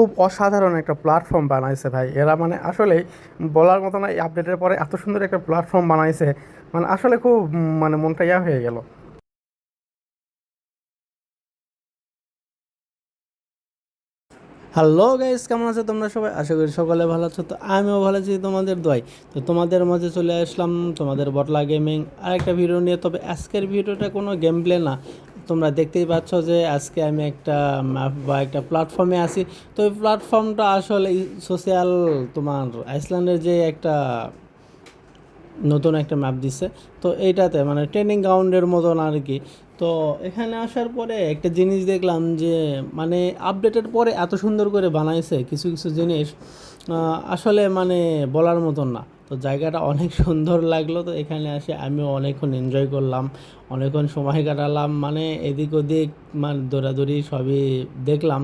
খুব অসাধারণ একটা প্ল্যাটফর্ম বানাইছে ভাই। এরা মানে আসলে বলার মতো না, এই আপডেটের পরে এত সুন্দর একটা প্ল্যাটফর্ম বানাইছে মানে আসলে খুব মানে মনটা ইয়া হয়ে গেল। হ্যালো গাইস কেমন আছো তোমরা সবাই? আশা করি সকলে ভালো আছো। তো আমিও ভালো আছি, তোমাদের দোয়াই তো তোমাদের মাঝে চলে আসলাম তোমাদের বটলা গেমিং আর একটা ভিডিও নিয়ে, তবে আজকের ভিডিওটা কোনো গেম প্লে না। তোমরা দেখতেই পাচ্ছ যে আজকে আমি একটা ম্যাপ বা একটা প্ল্যাটফর্মে আছি। তো এই প্ল্যাটফর্মটা আসলে সোশ্যাল তোমার আইসল্যান্ডের যে একটা নতুন একটা ম্যাপ দিছে, তো এইটাতে মানে ট্রেনিং গ্রাউন্ডের মতন আর কি। তো এখানে আসার পরে একটা জিনিস দেখলাম যে মানে আপডেটের পরে এত সুন্দর করে বানাইছে কিছু কিছু জিনিস আসলে মানে বলার মতন না। তো জায়গাটা অনেক সুন্দর লাগল, তো এখানে আসে আমিও অনেকক্ষণ এনজয় করলাম, অনেকক্ষণ সময় কাটালাম মানে এদিক ওদিক মানে দৌড়াদৌড়ি সবই দেখলাম।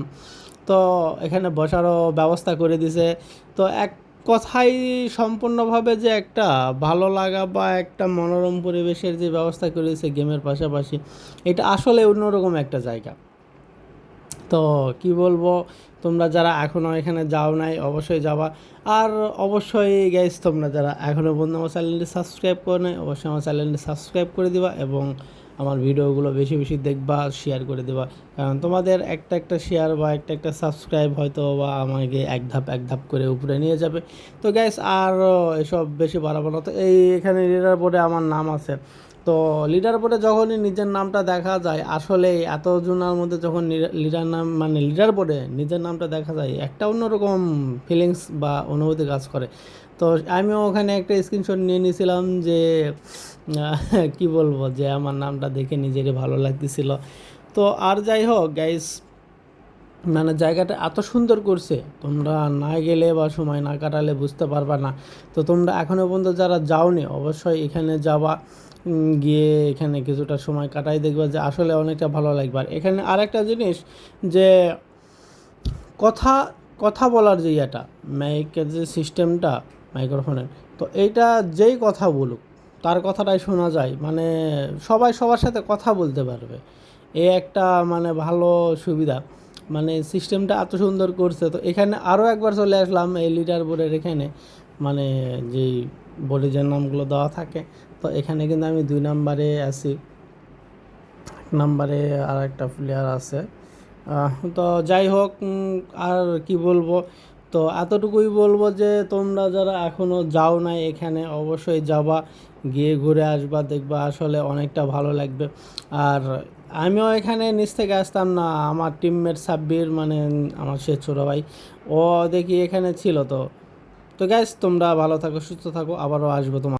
তো এখানে বসারও ব্যবস্থা করে দিছে। তো এক কথাই সম্পূর্ণভাবে যে একটা ভালো লাগা বা একটা মনোরম পরিবেশের যে ব্যবস্থা করেছে গেমের পাশাপাশি, এটা আসলে অন্যরকম একটা জায়গা। তো কি বলব, তোমরা যারা এখনও এখানে যাও নাই, অবশ্যই যাবা। আর অবশ্যই গাইজ তোমরা যারা এখনও বন্ধু আমার চ্যানেলটি সাবস্ক্রাইব করে নাই, অবশ্যই আমার চ্যানেলটি সাবস্ক্রাইব করে দিবা এবং আমার ভিডিওগুলো বেশি বেশি দেখবা শেয়ার করে দেবা। কারণ তোমাদের একটা একটা শেয়ার বা একটা একটা সাবস্ক্রাইব হয়তো বা আমাকে এক ধাপ এক ধাপ করে উপরে নিয়ে যাবে। তো গ্যাস আর এসব বেশি বাড়াবো না। তো এই এখানে লিডার বোর্ডে আমার নাম আছে। তো লিডার বোর্ডে যখনই নিজের নামটা দেখা যায়, আসলে এত জনের মধ্যে যখন লিডার নাম মানে লিডার বোর্ডে নিজের নামটা দেখা যায়, একটা অন্যরকম ফিলিংস বা অনুভূতি কাজ করে। তো আমিও ওখানে একটা স্ক্রিনশট নিয়ে নিয়েছিলাম যে কি বলব, যে আমার নামটা দেখে নিজেরই ভালো লাগতেছিল। তো আর যাই হোক গাইস মানে জায়গাটা এত সুন্দর করছে, তোমরা না গেলে বা সময় না কাটালে বুঝতে পারবা না। তো তোমরা এখনও পর্যন্ত যারা যাওনি, অবশ্যই এখানে যাবা। গিয়ে এখানে কিছুটা সময় কাটাই দেখবা যে আসলে অনেকটা ভালো লাগবে। আর এখানে আরেকটা জিনিস যে কথা কথা বলার যে ইয়েটা মাইকের যে সিস্টেমটা মাইক্রোফোনের তো এইটা যেই কথা বলুক, তার কথাটাই শোনা যায়। মানে সবাই সবার সাথে কথা বলতে পারবে। এ একটা মানে ভালো সুবিধা। মানে সিস্টেমটা এত সুন্দর করছে। তো এখানে আরও একবার চলে আসলাম এই লিডার বোর্ডের এখানে। মানে যেই বোর্ডে যে নামগুলো দেওয়া থাকে তো এখানে কিন্তু আমি দুই নাম্বারে আছি। এক নাম্বারে আর একটা প্লেয়ার আছে তো যাই হোক আর কি বলব? তো এতটুকুই বলব যে, তোমরা যারা এখনও যাও নাই এখানে, অবশ্যই যাবা, গিয়ে ঘুরে আসবা, দেখবা আসলে অনেকটা ভালো লাগবে। আর আমিও এখানে নিচ থেকে আসতাম না, আমার টিমমেট সাব্বির মানে আমার সে ছোটো ভাই, ও দেখি এখানে ছিল তো। তো গ্যাস তোমরা ভালো থাকো, সুস্থ থাকো, আবারও আসব তোমার